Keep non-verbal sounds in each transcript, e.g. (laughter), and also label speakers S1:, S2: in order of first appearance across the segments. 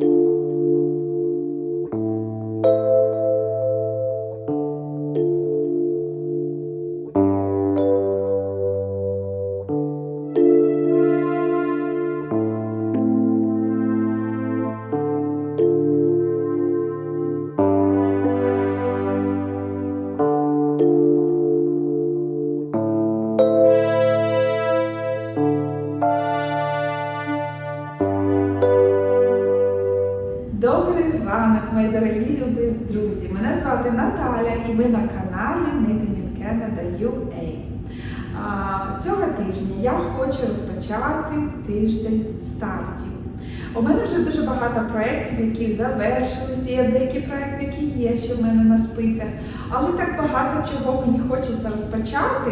S1: Thank you. У мене вже дуже багато проєктів, які завершилися, є деякі проєкти, які є ще в мене на спицях, але так багато чого мені хочеться розпочати.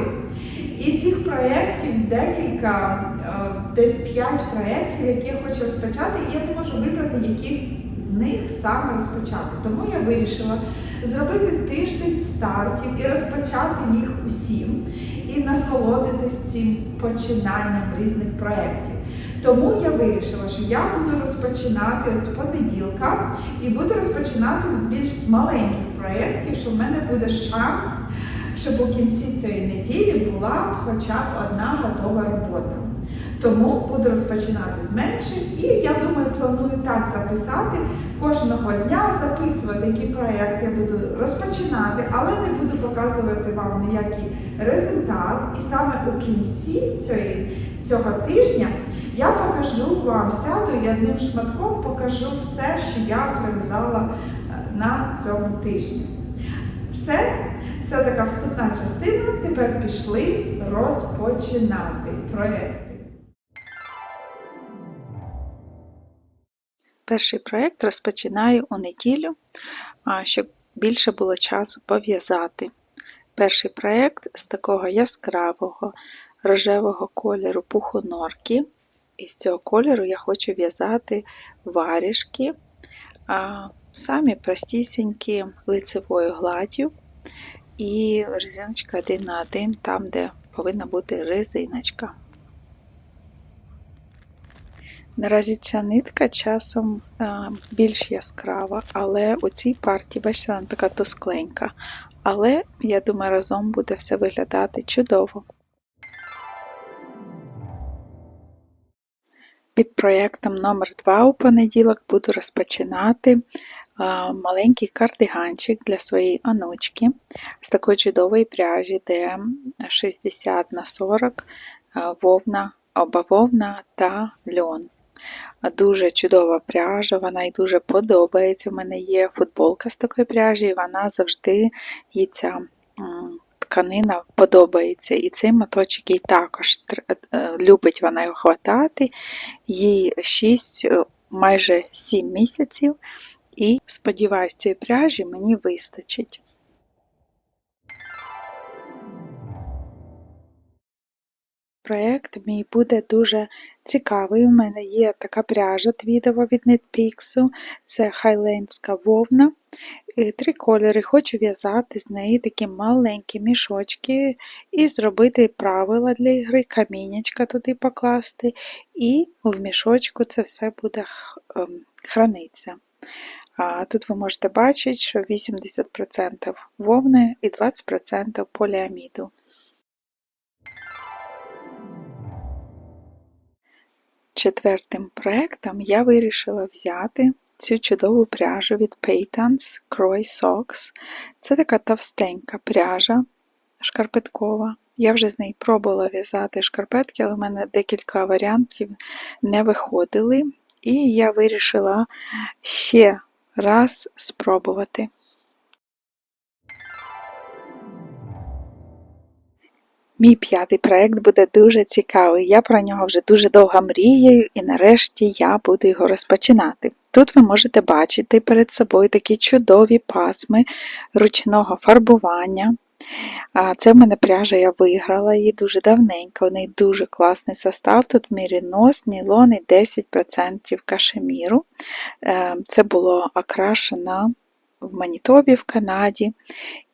S1: І цих проєктів декілька, е, десь п'ять проєктів, які я хочу розпочати, і я не можу вибрати яких з них саме розпочати. Тому я вирішила зробити тиждень стартів і розпочати їх усім, і насолодитись цим починанням різних проєктів. Тому я вирішила, що я буду розпочинати з понеділка і буду розпочинати з більш маленьких проєктів, що в мене буде шанс щоб у кінці цієї неділі була хоча б одна готова робота. Тому буду розпочинати з менших і я думаю, планую так записати кожного дня, записувати, які проєкти я буду розпочинати, але не буду показувати вам ніякий результат. І саме у кінці цього тижня я покажу вам, сяду і одним шматком покажу все, що я прив'язала е, на цьому тижні. Все, це така вступна частина. Тепер пішли розпочинати проєкти.
S2: Перший проєкт розпочинаю у неділю, щоб більше було часу пов'язати. Перший проєкт з такого яскравого рожевого кольору пухонорки. І з цього кольору я хочу в'язати варіжки, а, самі простісінькі лицевою гладдю і резиночка один на один, там, де повинна бути резиночка. Наразі ця нитка часом більш яскрава, але у цій партії, бачите, вона така тускленька. Але я думаю, разом буде все виглядати чудово. Під проєктом номер 2 у понеділок буду розпочинати маленький кардиганчик для своєї онучки з такої чудової пряжі, де 60 на 40 а, вовна, обавовна та льон. Дуже чудова пряжа, вона й дуже подобається. У мене є футболка з такої пряжі, і вона завжди їй ця тканина подобається. І цей моточок їй також е, любить вона його хватати. Їй 6, майже 7 місяців, і сподіваюсь, цієї пряжі мені вистачить. Проєкт мій буде дуже цікавий. У мене є така пряжа твідова від NetPix, це хайлендська вовна. Три кольори. Хочу в'язати з неї такі маленькі мішочки і зробити правила для ігри, камінечка туди покласти, і в мішочку це все буде ем, хранитися. А тут ви можете бачити, що 80% вовни і 20% поліаміду. Четвертим проектом я вирішила взяти цю чудову пряжу від Paytons Croy Socks. Це така товстенька пряжа шкарпеткова. Я вже з неї пробувала в'язати шкарпетки, але в мене декілька варіантів не виходили. І я вирішила ще раз спробувати. Мій п'ятий проект буде дуже цікавий. Я про нього вже дуже довго мріяю, і нарешті я буду його розпочинати. Тут ви можете бачити перед собою такі чудові пасми ручного фарбування. Це в мене пряжа, я виграла її дуже давненько. У неї дуже класний состав. Тут мірінос, нілон і 10% кашеміру. Е, Це було окрашено в Манітобі в Канаді.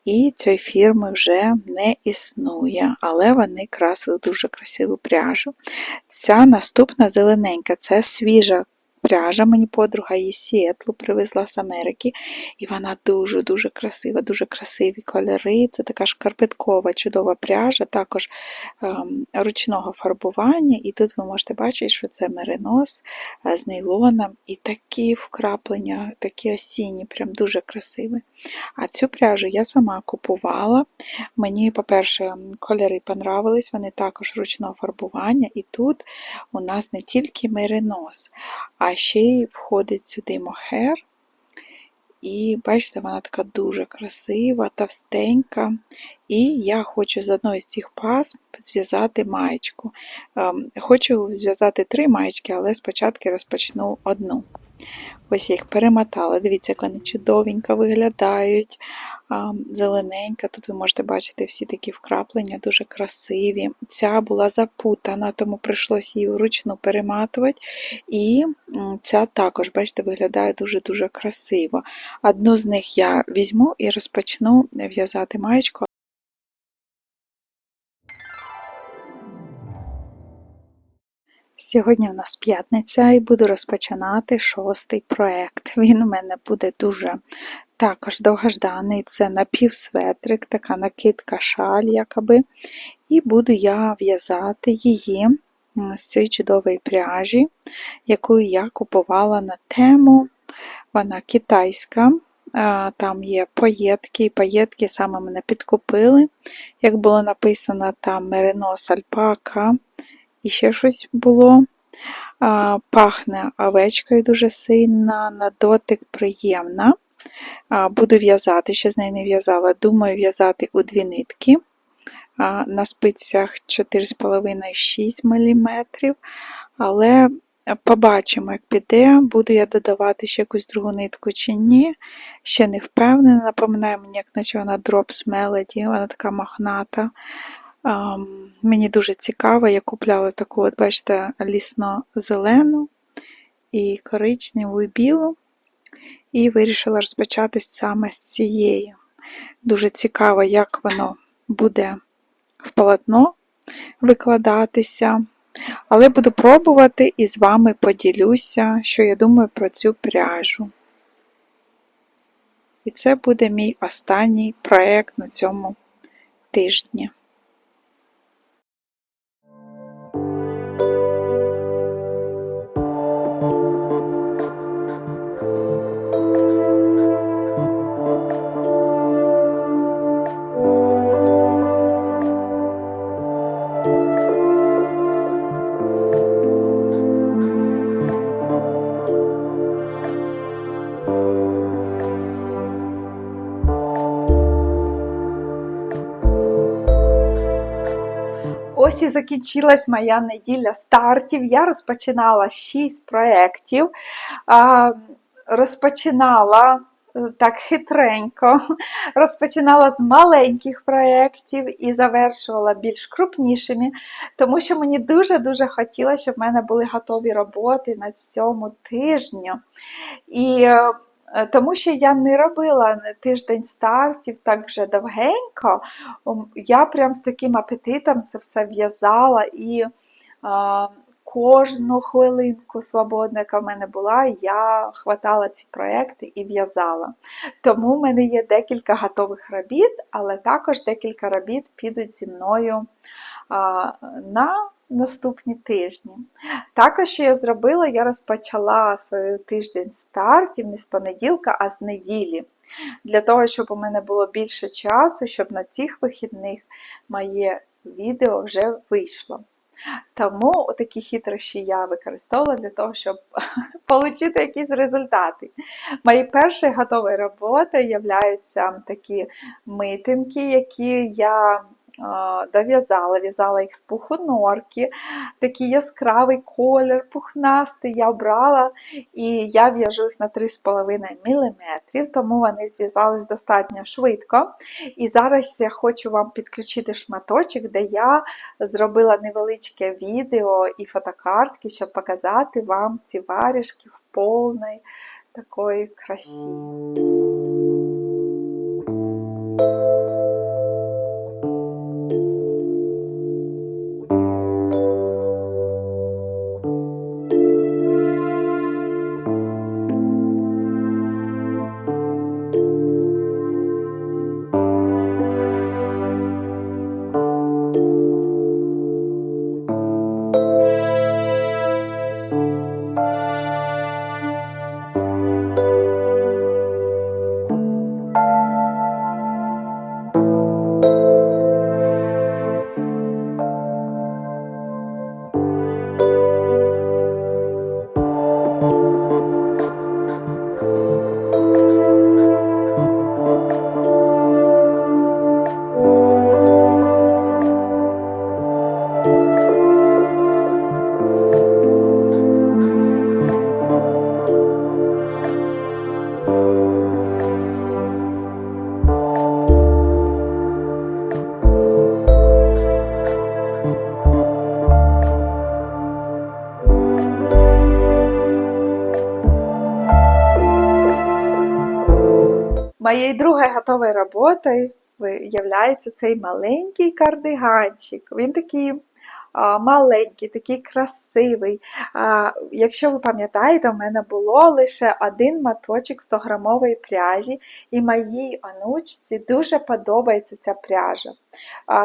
S2: І цієї фірми вже не існує, але вони красили дуже красиву пряжу. Ця наступна зелененька це свіжа пряжа. Мені подруга її Сіетлу привезла з Америки, і вона дуже-дуже красива, дуже красиві кольори. Це така шкарпеткова, чудова пряжа, також ем, ручного фарбування. І тут ви можете бачити, що це меринос е, з нейлоном і такі вкраплення, такі осінні, прям дуже красиві. А цю пряжу я сама купувала. Мені, по-перше, кольори понравились, вони також ручного фарбування. І тут у нас не тільки меринос, а ще й входить сюди мохер. І бачите, вона така дуже красива, товстенька. І я хочу з одної з цих пас зв'язати маєчку. Ем, Хочу зв'язати три маєчки, але спочатку розпочну одну. Ось я їх перемотала. Дивіться, як вони чудовенько виглядають. Зелененька. Тут ви можете бачити всі такі вкраплення, дуже красиві. Ця була запутана, тому прийшлося її вручну перематувати. І ця також, бачите, виглядає дуже-дуже красиво. Одну з них я візьму і розпочну в'язати маєчку. Сьогодні в нас п'ятниця і буду розпочинати шостий проєкт. Він у мене буде дуже також довгожданий. Це напівсветрик, така накидка шаль, якоби. І буду я в'язати її з цієї чудової пряжі, яку я купувала на тему. Вона китайська. Там є паєтки, і паєтки саме мене підкупили. Як було написано, там меринос альпака і ще щось було. Пахне овечкою дуже сильно, на дотик приємна. Буду в'язати, ще з нею не в'язала. Думаю, в'язати у дві нитки. На спицях 4,5-6 мм. Але побачимо, як піде. Буду я додавати ще якусь другу нитку чи ні. Ще не впевнена. Напоминає мені, як наче вона Drops Melody, вона така мохната. Мені дуже цікаво, я купляла таку, от бачите, лісно-зелену і коричневу і білу, і вирішила розпочати саме з цієї. Дуже цікаво, як воно буде в полотно викладатися. Але буду пробувати і з вами поділюся, що я думаю про цю пряжу. І це буде мій останній проєкт на цьому тижні. Закінчилась моя неділя стартів. Я розпочинала 6 проєктів. Розпочинала е, так хитренько, (laughs) розпочинала з маленьких проєктів і завершувала більш крупнішими, тому що мені дуже-дуже хотілося, щоб в мене були готові роботи на цьому тижню. І е, тому що я не робила тиждень стартів так вже довгенько. Я прям з таким апетитом це все в'язала і а, кожну хвилинку свободну, яка в мене була, я хватала ці проекти і в'язала. Тому в мене є декілька готових робіт, але також декілька робіт підуть зі мною на наступні тижні. Також, що я зробила, я розпочала свій тиждень стартів не з понеділка, а з неділі. Для того, щоб у мене було більше часу, щоб на цих вихідних моє відео вже вийшло. Тому такі хитрощі я використовувала для того, щоб (laughs) отримати якісь результати. Мої перші готові роботи являються такі митинки, які я дов'язала, в'язала їх з пуху норки, такий яскравий колір, пухнастий я обрала, і я в'яжу їх на 3,5 мм, тому вони зв'язались достатньо швидко. І зараз я хочу вам підключити шматочок, де я зробила невеличке відео і фотокартки, щоб показати вам ці варішки в повній такої красі. Моєю другою готовою роботою виявляється цей маленький кардиганчик. Він такий маленький, такий красивий. Якщо ви пам'ятаєте, у мене було лише один моточок 100-грамової пряжі, і моїй онучці дуже подобається ця пряжа.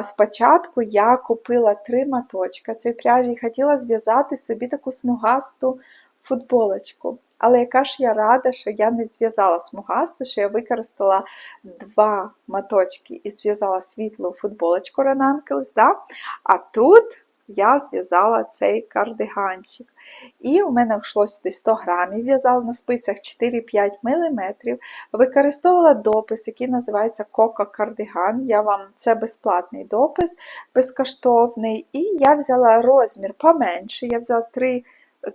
S2: Спочатку я купила три моточка цієї пряжі і хотіла зв'язати собі таку смугасту футболочку. Але яка ж я рада, що я не зв'язала смугасту, що я використала два моточки і зв'язала світлу футболочку Рананкелс, да? а тут я зв'язала цей кардиганчик. І у мене йшло сюди 100 грамів, в'язала на спицях 4-5 мм. Використовувала допис, який називається Кока Кардиган. Я вам це безплатний допис, безкоштовний. І я взяла розмір поменше. Я взяла 3,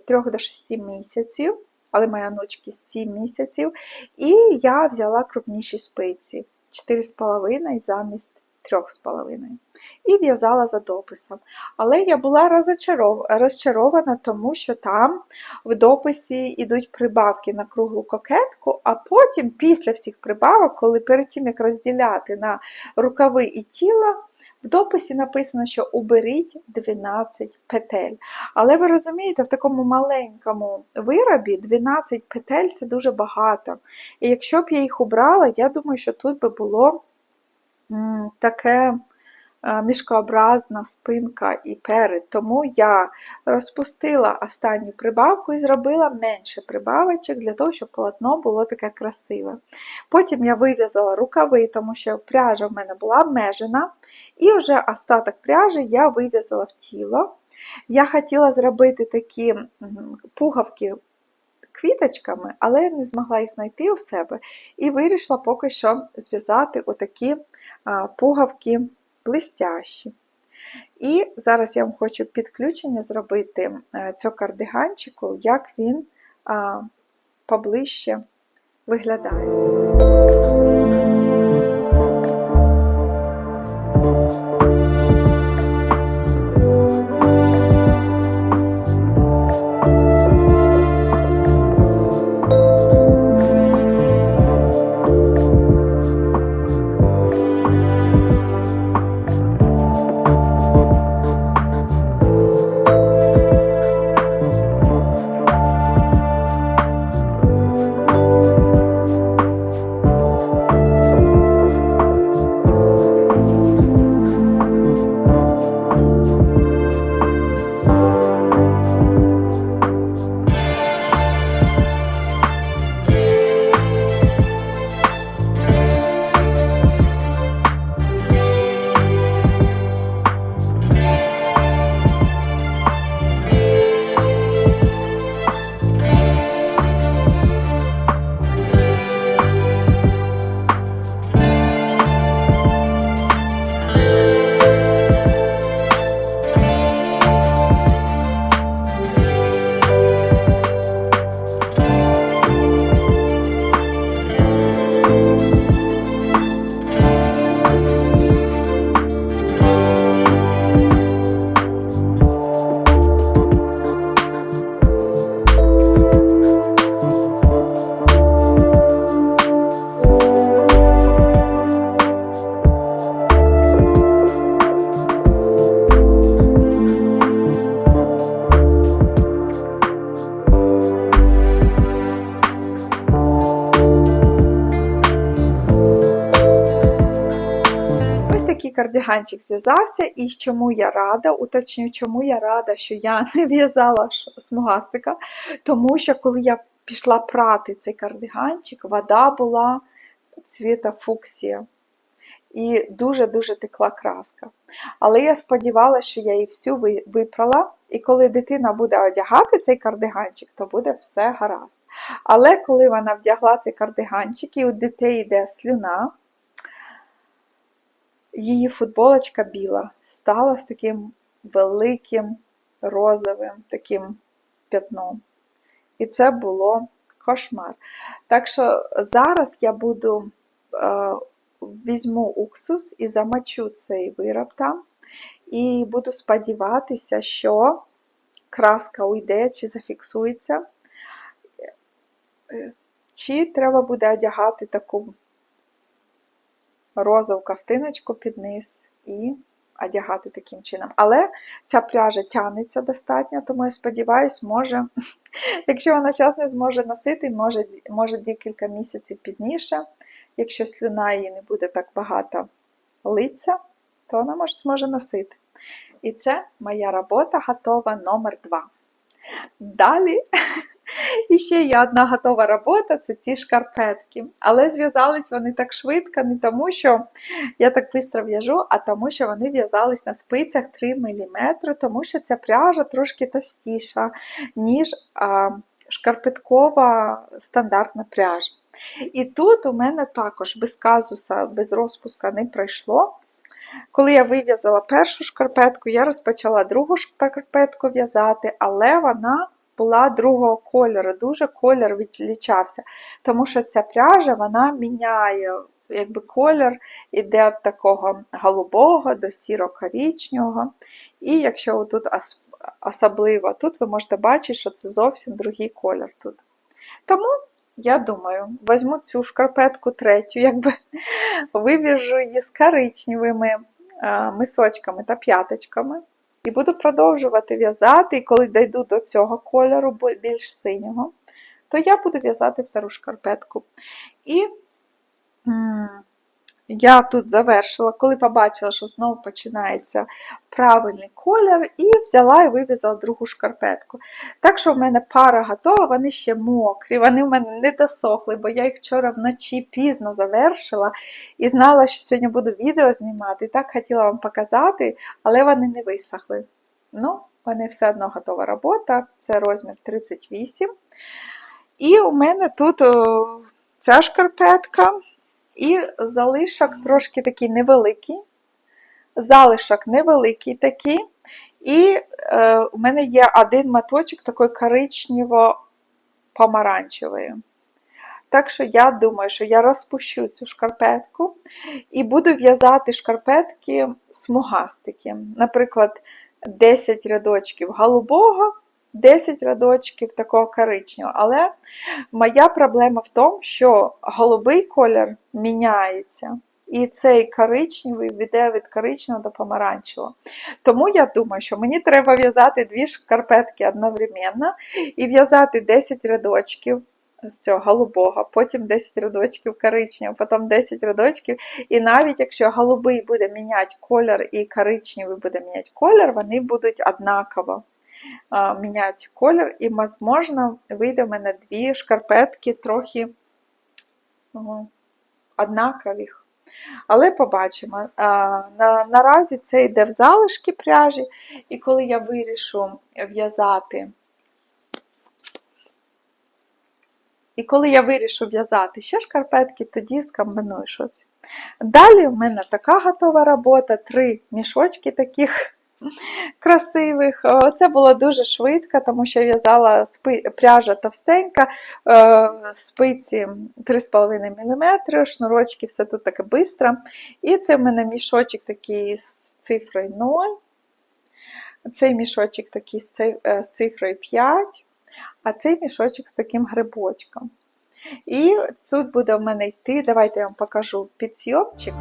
S2: 3 до 6 місяців, але моя з 7 місяців. І я взяла крупніші спиці 4,5 замість 3,5. І в'язала за дописом. Але я була розчарована, тому що там в дописі йдуть прибавки на круглу кокетку, а потім, після всіх прибавок, коли перед тим як розділяти на рукави і тіло, в дописі написано, що уберіть 12 петель. Але ви розумієте, в такому маленькому виробі 12 петель це дуже багато. І якщо б я їх убрала, я думаю, що тут би було таке мішкообразна спинка і перед. Тому я розпустила останню прибавку і зробила менше прибавочок для того, щоб полотно було таке красиве. Потім я вив'язала рукави, тому що пряжа в мене була обмежена. І вже остаток пряжі я вив'язала в тіло. Я хотіла зробити такі пугавки квіточками, але не змогла їх знайти у себе. І вирішила поки що зв'язати отакі а, пугавки блистящі. І зараз я вам хочу підключення зробити е, цього кардиганчику, як він поближче виглядає. Кардиганчик зв'язався, і чому я рада, уточню, чому я рада, що я (laughs) не в'язала смугастика, тому що коли я пішла прати цей кардиганчик, вода була цвіта фуксія. І дуже-дуже текла краска. Але я сподівалася, що я її всю випрала, і коли дитина буде одягати цей кардиганчик, то буде все гаразд. Але коли вона вдягла цей кардиганчик, і у дітей йде слюна, її футболочка біла стала з таким великим розовим таким п'ятном. І це було кошмар. Так що зараз я буду е, візьму уксус і замочу цей вироб там, і буду сподіватися, що краска уйде чи зафіксується. Е, Чи треба буде одягати таку розову ковтиночку під низ і одягати таким чином. Але ця пряжа тягнеться достатньо, тому я сподіваюся, може, (laughs) якщо вона зараз не зможе носити, може, може декілька місяців пізніше, якщо слюна її не буде так багато литься, то вона може зможе носити. І це моя робота готова номер 2. Далі і ще є одна готова робота це ці шкарпетки. Але зв'язались вони так швидко, не тому, що я так швидко в'яжу, а тому, що вони в'язались на спицях 3 мм, тому що ця пряжа трошки товстіша, ніж а, шкарпеткова стандартна пряжа. І тут у мене також без казуса, без розпуска не пройшло. Коли я вив'язала першу шкарпетку, я розпочала другу шкарпетку в'язати, але вона була другого кольору, дуже колір відлічався. Тому що ця пряжа вона міняє якби колір, іде від такого голубого до сіро-корічнього. І якщо тут особливо, тут ви можете бачити, що це зовсім другий колір тут. Тому я думаю, візьму цю шкарпетку третю, якби вив'яжу її з коричневими мисочками та п'яточками. І буду продовжувати в'язати, і коли дійду до цього кольору, більш синього, то я буду в'язати втору шкарпетку. І я тут завершила, коли побачила, що знову починається правильний колір, і взяла і вив'язала другу шкарпетку. Так що в мене пара готова, вони ще мокрі, вони в мене не досохли, бо я їх вчора вночі пізно завершила і знала, що сьогодні буду відео знімати. І так хотіла вам показати, але вони не висохли. Ну, вони все одно готова робота, це розмір 38. І у мене тут о, ця шкарпетка. І залишок трошки такий невеликий. Залишок невеликий такий. І е, у мене є один маточок такий коричнево-помаранчевий. Так що я думаю, що я розпущу цю шкарпетку і буду в'язати шкарпетки смугастики. Наприклад, 10 рядочків голубого. 10 рядочків такого коричневого. Але моя проблема в тому, що голубий колір міняється. І цей коричневий йде від коричневого до помаранчевого. Тому я думаю, що мені треба в'язати дві шкарпетки одновременно і в'язати 10 рядочків з цього голубого, потім 10 рядочків коричневого, потім 10 рядочків. І навіть якщо голубий буде міняти колір і коричневий буде міняти колір, вони будуть однаково міняти колір, і, можливо, вийде в мене дві шкарпетки трохи однакових. Але побачимо. На, Наразі це йде в залишки пряжі, і коли я вирішу в'язати, і коли я вирішу в'язати ще шкарпетки, тоді скомбиную щось. Далі в мене така готова робота, три мішочки таких красивих. Це було дуже швидко, тому що в'язала пряжа товстенька, е, спиці 3,5 мм, шнурочки, все тут таке швидко. І це в мене мішочок такий з цифрою 0. Цей мішочок такий з цифрою 5, а цей мішочок з таким грибочком. І тут буде в мене йти, давайте я вам покажу підсйомчик.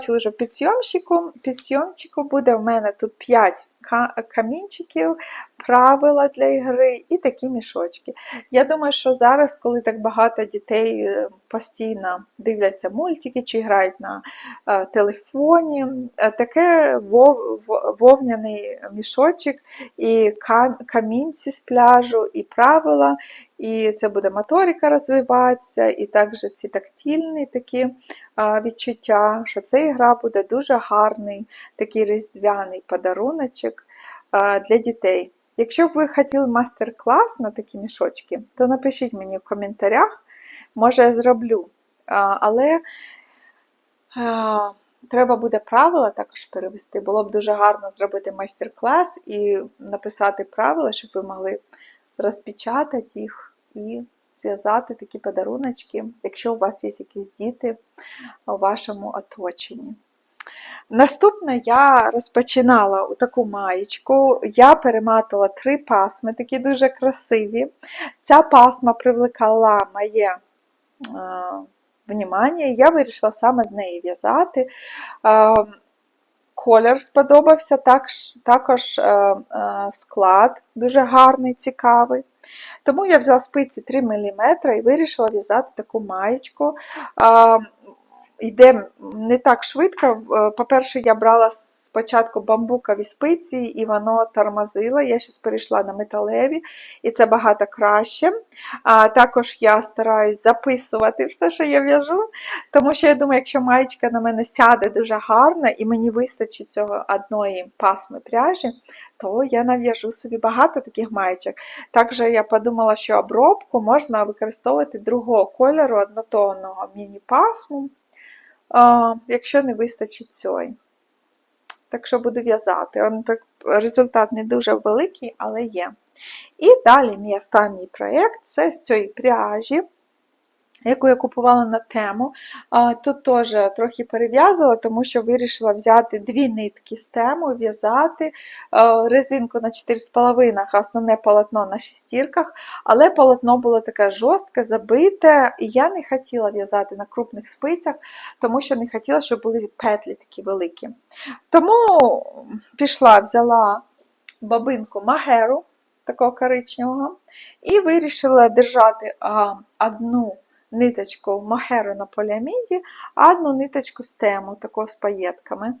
S2: Побачили що під зйомчиком, буде в мене тут 5 камінчиків, правила для ігри і такі мішочки. Я думаю, що зараз, коли так багато дітей е, постійно дивляться мультики чи грають на е, телефоні, е, таке вов, вовняний мішочок і камінці з пляжу, і правила, і це буде моторика розвиватися, і також ці тактильні такі відчуття, що ця гра буде дуже гарний, такий різдвяний подаруночок для дітей. Якщо б ви хотіли мастер-клас на такі мішочки, то напишіть мені в коментарях, може я зроблю. Але треба буде правила також перевести. Було б дуже гарно зробити майстер-клас і написати правила, щоб ви могли розпечатати їх і зв'язати такі подаруночки, якщо у вас є якісь діти у вашому оточенні. Наступне я розпочинала у таку маєчку. Я перематувала три пасми, такі дуже красиві. Ця пасма привлекала моє е, внимання, і я вирішила саме з неї в'язати. Е, Колір сподобався, також, е, склад дуже гарний, цікавий. Тому я взяла спиці 3 мм і вирішила в'язати таку маєчку. Йде не так швидко. Е, По-перше, я брала спочатку бамбукові спиці, і воно тормозило. Я зараз перейшла на металеві, і це багато краще. А також я стараюсь записувати все, що я в'яжу, тому що я думаю, якщо маєчка на мене сяде дуже гарно, і мені вистачить цього одної пасми пряжі, то я нав'яжу собі багато таких маєчок. Також я подумала, що обробку можна використовувати другого кольору однотонного міні-пасму, якщо не вистачить цієї. Так що буду в'язати. Результат не дуже великий, але є. І далі мій останній проєкт це з цієї пряжі, яку я купувала на тему. Тут теж трохи перев'язувала, тому що вирішила взяти дві нитки з тему, в'язати резинку на 4,5, а основне полотно на шестірках, але полотно було таке жорстке, забите, і я не хотіла в'язати на крупних спицях, тому що не хотіла, щоб були петлі такі великі. Тому пішла, взяла бабинку Магеру, такого коричневого, і вирішила держати одну ниточку махеру на поліаміді, а одну ниточку з тему, такого з паєтками.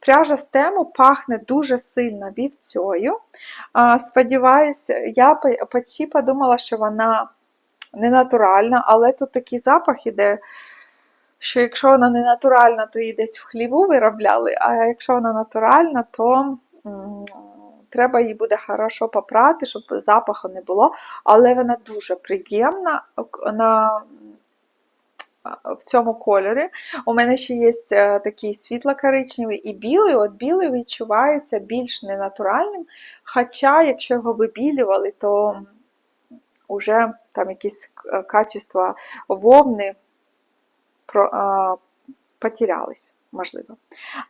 S2: Пряжа з тему пахне дуже сильно вівцею. А, Сподіваюся, я по- почти подумала, що вона не натуральна, але тут такий запах іде. Що якщо вона не натуральна, то її десь в хліву виробляли, а якщо вона натуральна, то м, треба її буде хорошо попрати, щоб запаху не було. Але вона дуже приємна на, в цьому кольорі. У мене ще є е, такий світло-коричневий і білий. От білий відчувається більш ненатуральним. Хоча, якщо його вибілювали, то вже там якісь е, качества вовни потерялись, можливо.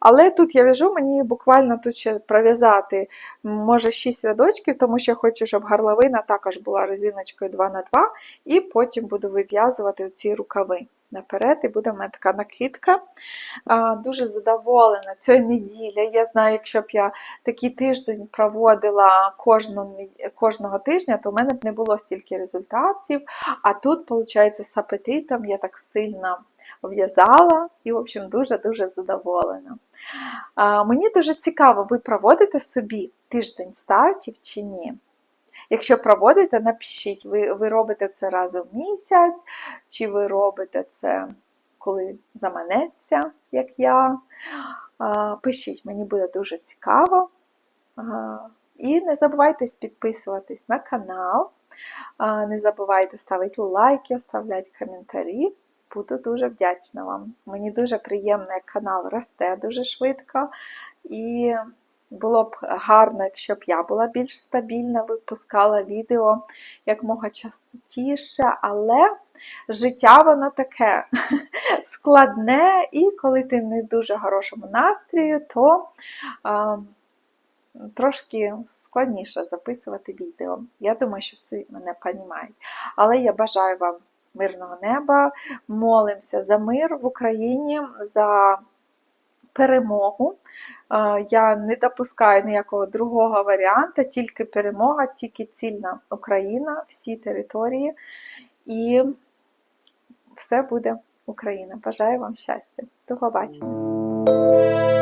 S2: Але тут я в'яжу, мені буквально тут ще пров'язати, може, 6 рядочків, тому що я хочу, щоб горловина також була резиночкою 2х2, і потім буду вив'язувати ці рукави наперед, і буде в мене така накидка. Дуже задоволена цією неділі. Я знаю, якщо б я такий тиждень проводила кожну, кожного тижня, то в мене б не було стільки результатів. А тут, виходить, з апетитом я так сильно в'язала і, в общем, дуже-дуже задоволена. Мені дуже цікаво, ви проводите собі тиждень стартів чи ні? Якщо проводите, напишіть, ви, ви робите це раз у місяць, чи ви робите це, коли заманеться, як я. Пишіть, мені буде дуже цікаво. І не забувайте підписуватись на канал. Не забувайте ставити лайки, оставляти коментарі. Буду дуже вдячна вам. Мені дуже приємно, як канал росте дуже швидко. І було б гарно, якщо б я була більш стабільна, випускала відео якмога частіше, але життя воно таке (laughs) складне, і коли ти не в дуже хорошому настрію, то а, трошки складніше записувати відео. Я думаю, що всі мене розуміють. Але я бажаю вам мирного неба, молимося за мир в Україні, за перемогу. Я не допускаю ніякого другого варіанту, тільки перемога, тільки цільна Україна, всі території. І все буде Україна. Бажаю вам щастя. До побачення.